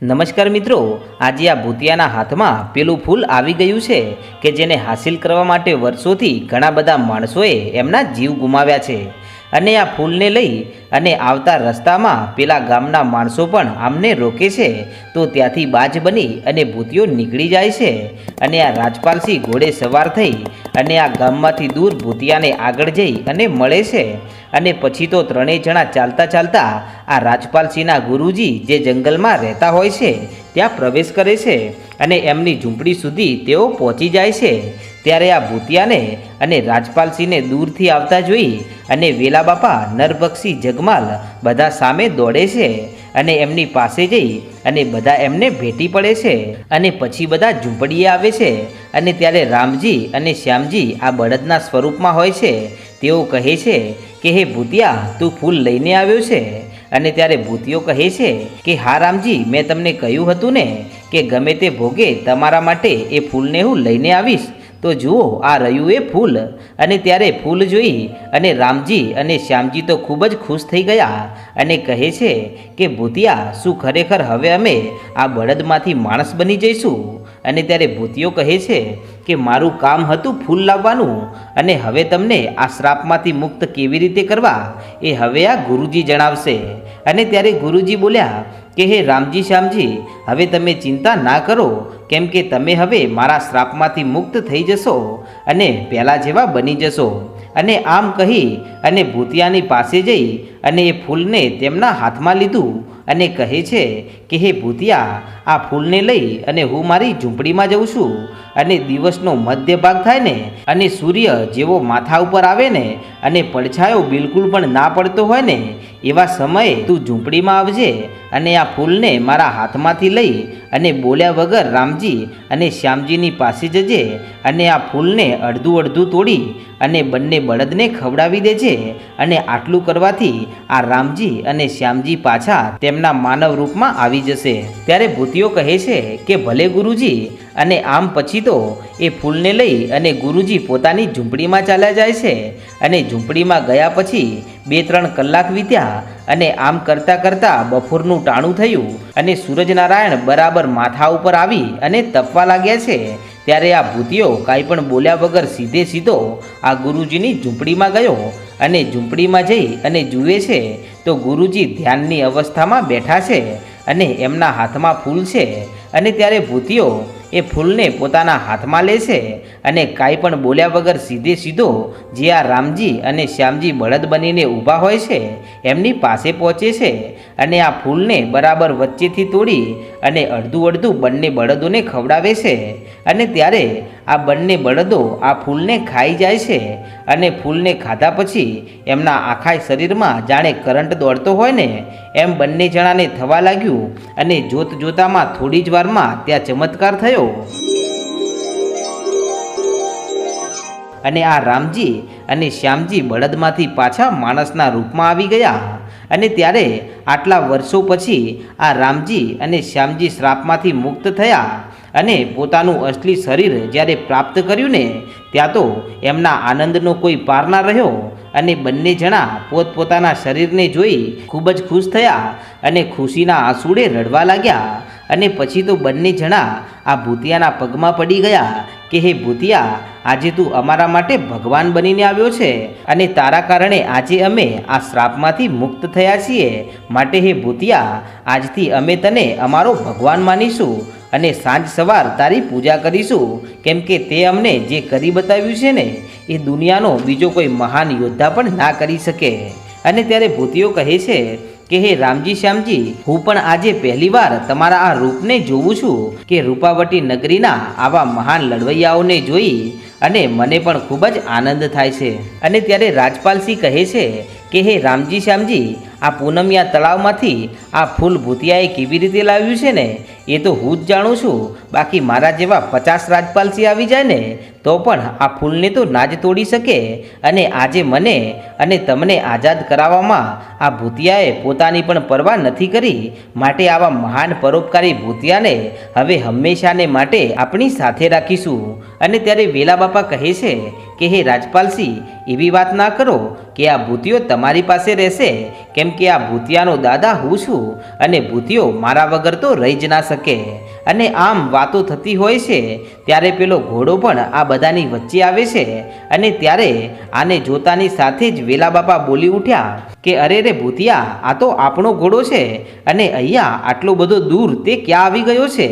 નમસ્કાર મિત્રો, આજે આ ભૂતિયાના હાથમાં પેલું ફૂલ આવી ગયું છે કે જેને હાસિલ કરવા માટે વર્ષોથી ઘણા બધા માણસોએ એમના જીવ ગુમાવ્યા છે. અને આ ફૂલને લઈ અને આવતા રસ્તામાં પેલા ગામના માણસો પણ આમને રોકે છે, તો ત્યાંથી બાજ બની અને ભૂતિયો નીકળી જાય છે. અને આ રાજપાલસિંહ ઘોડે સવાર થઈ અને આ ગામમાંથી દૂર ભૂતિયાને આગળ જઈ અને મળે છે. અને પછી તો ત્રણેય જણા ચાલતા ચાલતા આ રાજપાલસિંહના ગુરુજી જે જંગલમાં રહેતા હોય છે, ત્યાં પ્રવેશ કરે છે અને એમની ઝૂંપડી સુધી તેઓ પહોંચી જાય છે. ત્યારે આ ભૂતિયાને અને રાજપાલસિંહને દૂરથી આવતા જોઈ અને વેલા બાપા નરભક્ષી, જગમાલ બધા સામે દોડે છે. અને એમની પાસે જઈ અને બધા એમને ભેટી પડે છે અને પછી બધા ઝૂંપડીએ આવે છે અને ત્યારે રામજી અને શ્યામજી આ બળદના સ્વરૂપમાં હોય છે. તેઓ કહે છે કે, હે ભૂતિયા, તું ફૂલ લઈને આવ્યો છે. અને ત્યારે ભૂતિયો કહે છે કે, હા રામજી, મેં તમને કહ્યું હતું ને કે ગમે તે ભોગે તમારા માટે એ ફૂલને હું લઈને આવીશ. તો જુઓ, આ રહ્યું એ ફૂલ. અને ત્યારે ફૂલ જોઈ અને રામજી અને શ્યામજી તો ખૂબ જ ખુશ થઈ ગયા અને કહે છે કે, ભૂતિયા, શું ખરેખર હવે અમે આ બળદમાંથી માણસ બની જઈશું? અને ત્યારે ભૂતિયો કહે છે કે મારું કામ હતું ફૂલ લાવવાનું અને હવે તમને આ શ્રાપમાંથી મુક્ત કેવી રીતે કરવા એ હવે આ ગુરુજી જણાવશે. અને ત્યારે ગુરુજી બોલ્યા કે હે રામજી શ્યામજી, હવે તમે ચિંતા ના કરો, કેમ કે તમે હવે મારા શ્રાપમાંથી મુક્ત થઈ જશો અને પહેલાં જેવા બની જશો. અને આમ કહી અને ભૂતિયાની પાસે જઈ અને એ ફૂલને તેમના હાથમાં લીધું અને કહે છે કે, હે ભૂતિયા, આ ફૂલને લઈ અને હું મારી ઝૂંપડીમાં જઉં છું અને દિવસનો મધ્ય ભાગ થાય ને અને સૂર્ય જેવો માથા ઉપર આવે ને અને પડછાયો બિલકુલ પણ ના પડતો હોય ને, એવા સમયે તું ઝૂંપડીમાં આવજે અને આ ફૂલને મારા હાથમાંથી લઈ અને બોલ્યા વગર રામજી અને શ્યામજીની પાસે જજે અને આ ફૂલને અડધું અડધું તોડી અને બંને બળદને ખવડાવી દેજે અને આટલું કરવાથી આ રામજી અને શ્યામજી પાછા તેમના માનવ રૂપમાં આવી જશે. ત્યારે ભૂતિઓ કહે છે કે ભલે ગુરુજી, અને આમ પછી તો એ ફૂલને લઈ અને ગુરુજી પોતાની ઝૂંપડીમાં ચાલ્યા જાય છે. અને ઝૂંપડીમાં ગયા પછી બે ત્રણ કલાક વીત્યા અને આમ કરતાં કરતાં બપોરનું ટાણું થયું અને સૂરજનારાયણ બરાબર માથા ઉપર આવી અને તપવા લાગ્યા છે. ત્યારે આ ભૂતિયો કાંઈ પણ બોલ્યા વગર સીધે સીધો આ ગુરુજીની ઝૂંપડીમાં ગયો અને ઝૂંપડીમાં જઈ અને જુએ છે, તો ગુરુજી ધ્યાનની અવસ્થામાં બેઠા છે અને એમના હાથમાં ફૂલ છે. અને ત્યારે ભૂતિયો એ ફૂલને પોતાના હાથમાં લે છે અને કાંઈ પણ બોલ્યા વગર સીધે સીધો જે આ રામજી અને શ્યામજી બળદ બનીને ઊભા હોય છે, એમની પાસે પહોંચે છે અને આ ફૂલને બરાબર વચ્ચેથી તોડી અને અડધું અડધું બંને બળદોને ખવડાવે છે. અને ત્યારે આ બંને બળદો આ ફૂલને ખાઈ જાય છે અને ફૂલને ખાધા પછી એમના આખા શરીરમાં જાણે કરંટ દોડતો હોય ને એમ બંને જણાને થવા લાગ્યું અને જોત જોતામાં થોડી જ વારમાં ત્યાં ચમત્કાર થયો. અને આ રામજી અને શ્યામજી બળદમાંથી પાછા માણસના રૂપમાં આવી ગયા. અને ત્યારે આટલા વર્ષો પછી આ રામજી અને શ્યામજી શ્રાપમાંથી મુક્ત થયા અને પોતાનું અસલી શરીર જ્યારે પ્રાપ્ત કર્યું ને, ત્યાં તો એમના આનંદનો કોઈ પાર ના રહ્યો. અને બંને જણા પોતપોતાના શરીરને જોઈ ખૂબ જ ખુશ થયા અને ખુશીના આંસુડે રડવા લાગ્યા. અને પછી તો બંને જણા આ ભૂતિયાના પગમાં પડી ગયા કે, હે ભૂતિયા, આજે તું અમારા માટે ભગવાન બનીને આવ્યો છે અને તારા કારણે આજે અમે આ શ્રાપમાંથી મુક્ત થયા છીએ. માટે હે ભૂતિયા, આજથી અમે તને અમારો ભગવાન માનીશું. અને સાંજ સવાર તારી પૂજા કરીશું. કેમ કે તે અમને જે કરી બતાવ્યું છે ને, એ દુનિયાનો બીજો કોઈ મહાન યોદ્ધા પણ ના કરી શકે. અને ત્યારે ભૂતિઓ કહે છે કે, હે રામજી શ્યામજી, હું પણ આજે પહેલીવાર તમારા આ રૂપને જોઉં છું કે રૂપાવટી નગરીના આવા મહાન લડવૈયાઓને જોઈ અને મને પણ ખૂબ જ આનંદ થાય છે. અને ત્યારે રાજપાલસિંહ કહે છે કે હે રામજી શ્યામજી, આ પૂનમિયા તળાવમાંથી આ ફૂલ ભૂતિયાએ કેવી રીતે લાવ્યું છે ને? એ તો હું જ જાણું છું. બાકી મારા જેવા પચાસ રાજપાલસી આવી જાય ને, તો પણ આ ફૂલને તો ના જ તોડી શકે. અને આજે મને અને તમને આઝાદ કરાવવામાં આ ભૂતિયાએ પોતાની પણ પરવા નથી કરી. માટે આવા મહાન પરોપકારી ભૂતિયાને હવે હંમેશાને માટે આપણી સાથે રાખીશું. અને ત્યારે વેલા બાપા કહે છે કે હે રાજપાલસિંહ, એવી વાત ના કરો કે આ ભૂતિયો તમારી પાસે રહેશે, કેમ કે આ ભૂતિયાનો દાદા હું છું અને ભૂતિયો મારા વગર તો રહી જ ના શકે. અને આમ વાતો થતી હોય છે, ત્યારે પેલો ઘોડો પણ આ બધાની વચ્ચે આવે છે અને ત્યારે આને જોતાની સાથે જ વેલા બાપા બોલી ઉઠ્યા કે, અરે રે ભૂતિયા, આ તો આપણો ઘોડો છે અને અહીંયા આટલો બધો દૂર તે ક્યાં આવી ગયો છે?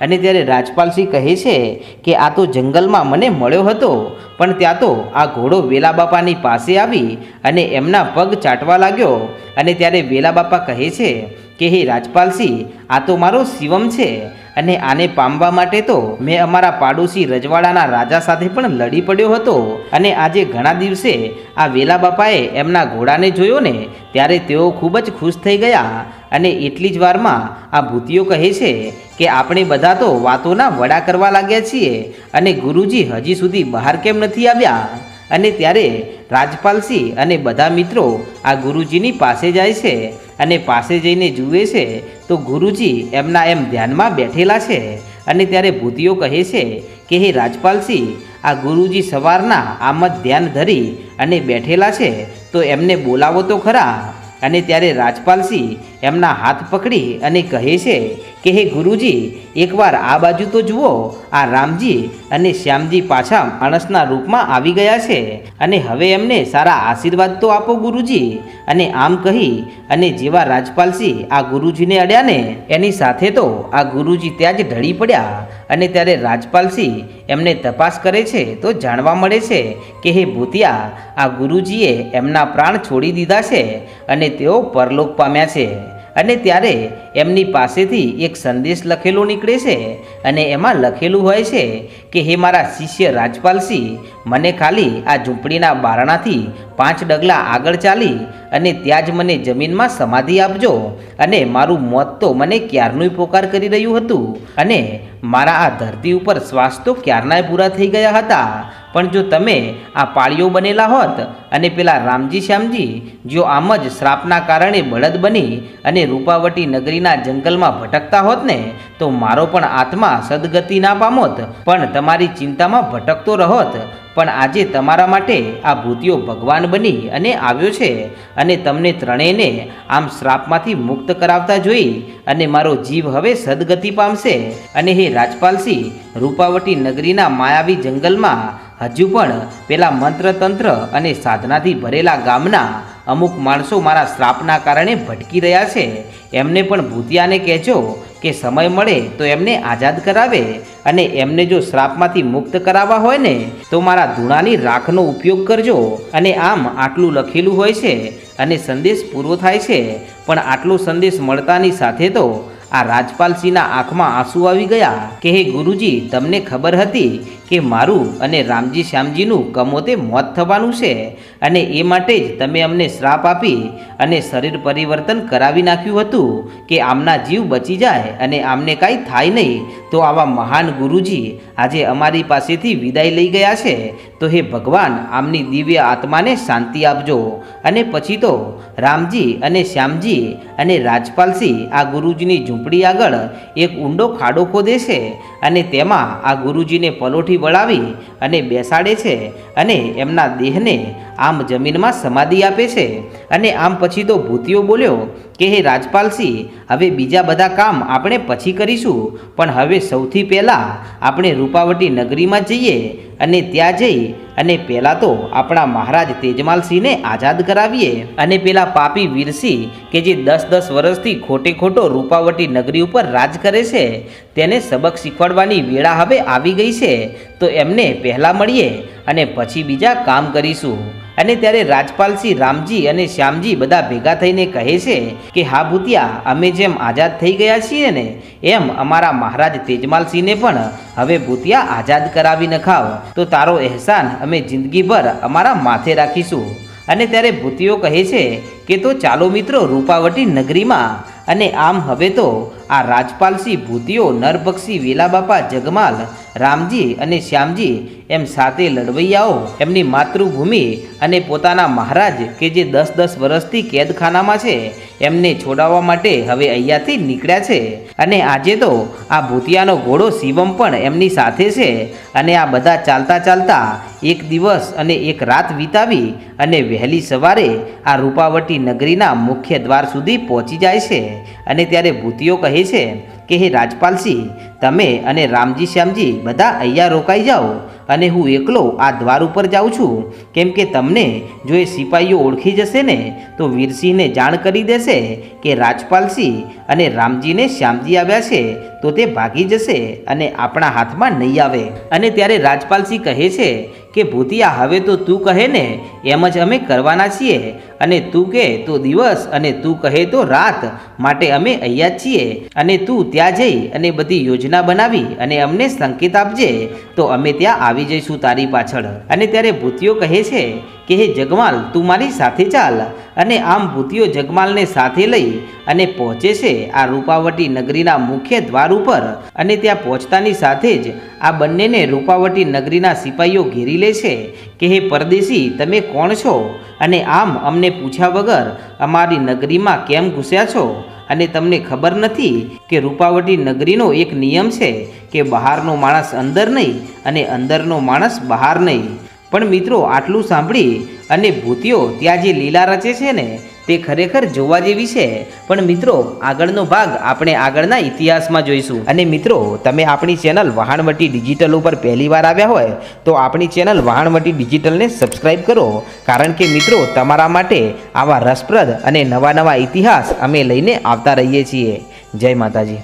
અને ત્યારે રાજપાલસિંહ કહે છે કે આ તો જંગલમાં મને મળ્યો હતો, પણ ત્યાં તો આ ઘોડો વેલા બાપાની પાસે આવી અને એમના પગ ચાટવા લાગ્યો. અને ત્યારે વેલા બાપા કહે છે કે, હે રાજપાલસિંહ, આ તો મારો શિવમ છે અને આને પામવા માટે તો મેં અમારા પાડોશી રજવાડાના રાજા સાથે પણ લડી પડ્યો હતો. અને આજે ઘણા દિવસે આ વેલા બાપાએ એમના ઘોડાને જોયો ને, ત્યારે તેઓ ખૂબ જ ખુશ થઈ ગયા અને એટલી જ વારમાં આ ભૂતિઓ કહે છે કે આપણે બધા તો વાતોના વડા કરવા લાગ્યા છીએ અને ગુરુજી હજી સુધી બહાર કેમ નથી આવ્યા? અને ત્યારે રાજપાલસિંહ અને બધા મિત્રો આ ગુરુજીની પાસે જાય છે અને પાસે જઈને જુએ છે તો ગુરુજી એમના એમ ધ્યાનમાં બેઠેલા છે અને ત્યારે ભૂતિઓ કહે છે કે હે રાજપાલસિંહ, આ ગુરુજી સવારના આમ જ ધ્યાન ધરી અને બેઠેલા છે તો એમને બોલાવો તો ખરા. અને ત્યારે રાજપાલસિંહ એમના હાથ પકડી અને કહે છે કે, હે ગુરુજી, એકવાર આ બાજુ તો જુઓ, આ રામજી અને શ્યામજી પાછા માણસના રૂપમાં આવી ગયા છે અને હવે એમને સારા આશીર્વાદ તો આપો ગુરુજી. અને આમ કહી અને જેવા રાજપાલસિંહ આ ગુરુજીને અડ્યા ને, એની સાથે તો આ ગુરુજી ત્યાં જ ઢળી પડ્યા અને ત્યારે રાજપાલસિંહ એમને તપાસ કરે છે તો જાણવા મળે છે કે, હે ભૂતિયા, આ ગુરુજીએ એમના પ્રાણ છોડી દીધા છે અને તેઓ પરલોક પામ્યા છે. અને ત્યારે એમની પાસેથી એક સંદેશ લખેલો નીકળે છે અને એમાં લખેલું હોય છે કે, હે મારા શિષ્ય રાજપાલસિંહ, મને ખાલી આ ઝૂંપડીના બારણાથી પાંચ ડગલા આગળ ચાલી અને ત્યાં જ મને જમીનમાં સમાધિ આપજો અને મારું મોત તો મને ક્યારનુંય પોકાર કરી રહ્યું હતું અને મારા આ ધરતી ઉપર શ્વાસ તો ક્યારનાય પૂરા થઈ ગયા હતા. પણ જો તમે આ પાળીઓ બનેલા હોત અને પેલા રામજી શ્યામજી, જો આમ જ શ્રાપના કારણે બળદ બની અને રૂપાવટી નગરીના જંગલમાં ભટકતા હોત ને, તો મારો પણ આત્મા સદગતિ ના પામોત, પણ તમારી ચિંતામાં ભટકતો રહોત. પણ આજે તમારા માટે આ ભૂતિઓ ભગવાન બની અને આવ્યો છે અને તમને ત્રણેયને આમ શ્રાપમાંથી મુક્ત કરાવતા જોઈ અને મારો જીવ હવે સદગતિ પામશે. અને હે રાજપાલસિંહ રૂપાવટી નગરીના માયાવી જંગલમાં હજુ પણ પેલા મંત્ર તંત્ર અને સાધનાથી ભરેલા ગામના અમુક માણસો મારા શ્રાપના કારણે ભટકી રહ્યા છે. એમને પણ ભૂતિયાને કહેજો કે સમય મળે તો એમને આઝાદ કરાવે અને એમને જો શ્રાપમાંથી મુક્ત કરાવવા હોય ને, તો મારા ધૂણાની રાખનો ઉપયોગ કરજો અને આમ આટલું લખેલું હોય છે અને સંદેશ પૂરો થાય છે. પણ આટલો સંદેશ મળતાની સાથે તો આ રાજપાલસિંહના આંખમાં આંસુ આવી ગયા. કે હે ગુરુજી, તમને ખબર હતી કે મારું અને રામજી શ્યામજીનું કમોતે મોત થવાનું છે અને એ માટે જ તમે અમને શ્રાપ આપી અને શરીર પરિવર્તન કરાવી નાખ્યું હતું કે આમના જીવ બચી જાય અને આમને કાંઈ થાય નહીં, તો આવા મહાન ગુરુજી આજે અમારી પાસેથી વિદાય લઈ ગયા છે. તો હે ભગવાન, આમની દિવ્ય આત્માને શાંતિ આપજો. અને પછી તો રામજી અને શ્યામજી અને રાજપાલસિંહ આ ગુરુજીની ઝૂંપડી આગળ એક ઊંડો ખાડો ખોદે છે અને તેમાં આ ગુરુજીને પલોઠી વળાવી અને બેસાડે છે અને એમના દેહને આમ જમીનમાં સમાધિ આપે છે. અને આમ પછી તો ભૂતિઓ બોલ્યો કે, હે રાજપાલસિંહ હવે બીજા બધા કામ આપણે પછી કરીશું. પણ હવે સૌથી પહેલાં આપણે રૂપાવટી નગરીમાં જઈએ અને ત્યાં જઈ અને પહેલાં તો આપણા મહારાજ તેજમાલસિંહને આઝાદ કરાવીએ. અને પેલા પાપી વીરસિંહ કે જે દસ દસ વર્ષથી ખોટે ખોટો રૂપાવટી નગરી ઉપર રાજ કરે છે, તેને સબક શીખવાડવાની વેળા હવે આવી ગઈ છે. તો એમને પહેલાં મળીએ અને પછી બીજા કામ કરીશું. અને ત્યારે રાજપાલસિંહ રામજી અને શ્યામજી બધા ભેગા થઈને કહે છે કે, હા ભૂતિયા, અમે જેમ આઝાદ થઈ ગયા છીએ ને, એમ અમારા મહારાજ તેજમાલસિંહને પણ હવે ભૂતિયા આઝાદ કરાવી નખાવ. તો તારો અહેસાન અમે જિંદગીભર અમારા માથે રાખીશું. અને ત્યારે ભૂતિઓ કહે છે કે, તો ચાલો મિત્રો, રૂપાવટી નગરીમાં, અને આમ હવે તો આ રાજપાલસિંહ ભૂતિયો નરભક્ષી વેલાબાપા જગમાલ, રામજી અને શ્યામજી એમ સાથે લડવૈયાઓ એમની માતૃભૂમિ અને પોતાના મહારાજ કે જે દસ દસ વર્ષથી કેદખાનામાં છે, એમને છોડાવવા માટે હવે અહીંયાથી નીકળ્યા છે. અને આજે તો આ ભૂતિયાનો ઘોડો શિવમ પણ એમની સાથે છે અને આ બધા ચાલતા ચાલતા એક દિવસ અને એક રાત વિતાવી અને વહેલી સવારે આ રૂપાવટી નગરીના મુખ્ય દ્વાર સુધી પહોંચી જાય છે. અને ત્યારે ભૂતિયો કહે છે કે, હે રાજપાલસિંહ, તમે અને રામજી, શ્યામજી બધા અહીંયા રોકાઈ જાઓ અને હું એકલો આ દ્વાર ઉપર જાઉં છું. કેમ કે તમને જો એ સિપાહીઓ ઓળખી જશે ને, તો વીરસિંહને જાણ કરી દેશે કે રાજપાલસિંહ અને રામજીને શ્યામજી આવ્યા છે, તો તે ભાગી જશે અને આપણા હાથમાં નહીં આવે. અને ત્યારે રાજપાલસિંહ કહે છે કે ભૂતિયા, હવે તો તું કહે ને, એમ જ અમે કરવાના છીએ. અને તું કહે તો દિવસ, અને તું કહે તો રાત. માટે અમે અહીંયા છીએ. અને તું ત્યાં જઈ અને બધી યોજના બનાવી અને અમને સંકેત આપજે. તો અમે ત્યાં આવી જઈશું તારી પાછળ. અને ત્યારે ભૂતિયો કહે છે કે, હે જગમાલ, તું મારી સાથે ચાલ. અને આમ ભૂતિયો જગમાલને સાથે લઈ અને પહોંચે છે આ રૂપાવટી નગરીના મુખ્ય દ્વાર ઉપર. અને ત્યાં પહોંચતાની સાથે જ આ બંનેને રૂપાવટી નગરીના સિપાહીઓ ઘેરી લે છે કે, હે પરદેશી, તમે કોણ છો? અને આમ અમને પૂછ્યા વગર અમારી નગરીમાં કેમ ઘૂસ્યા છો? અને તમને ખબર નથી કે રૂપાવટી નગરીનો એક નિયમ છે કે બહારનો માણસ અંદર નહીં અને અંદરનો માણસ બહાર નહીં. પણ મિત્રો આટલું સાંભળી અને ભૂતિયો ત્યાં જે લીલા રચે છે ને, તે ખરેખર જોવા જેવી છે. પણ મિત્રો, આગળનો ભાગ આપણે આગળના ઇતિહાસમાં જોઈશું. અને મિત્રો, તમે આપણી ચેનલ વહાણવટી ડિજિટલ ઉપર પહેલી વાર આવ્યા હોય, તો આપણી ચેનલ વહાણવટી ડિજિટલને સબસ્ક્રાઈબ કરો. કારણ કે મિત્રો, તમારા માટે આવા રસપ્રદ અને નવા નવા ઇતિહાસ અમે લઈને આવતા રહીએ છીએ. જય માતાજી.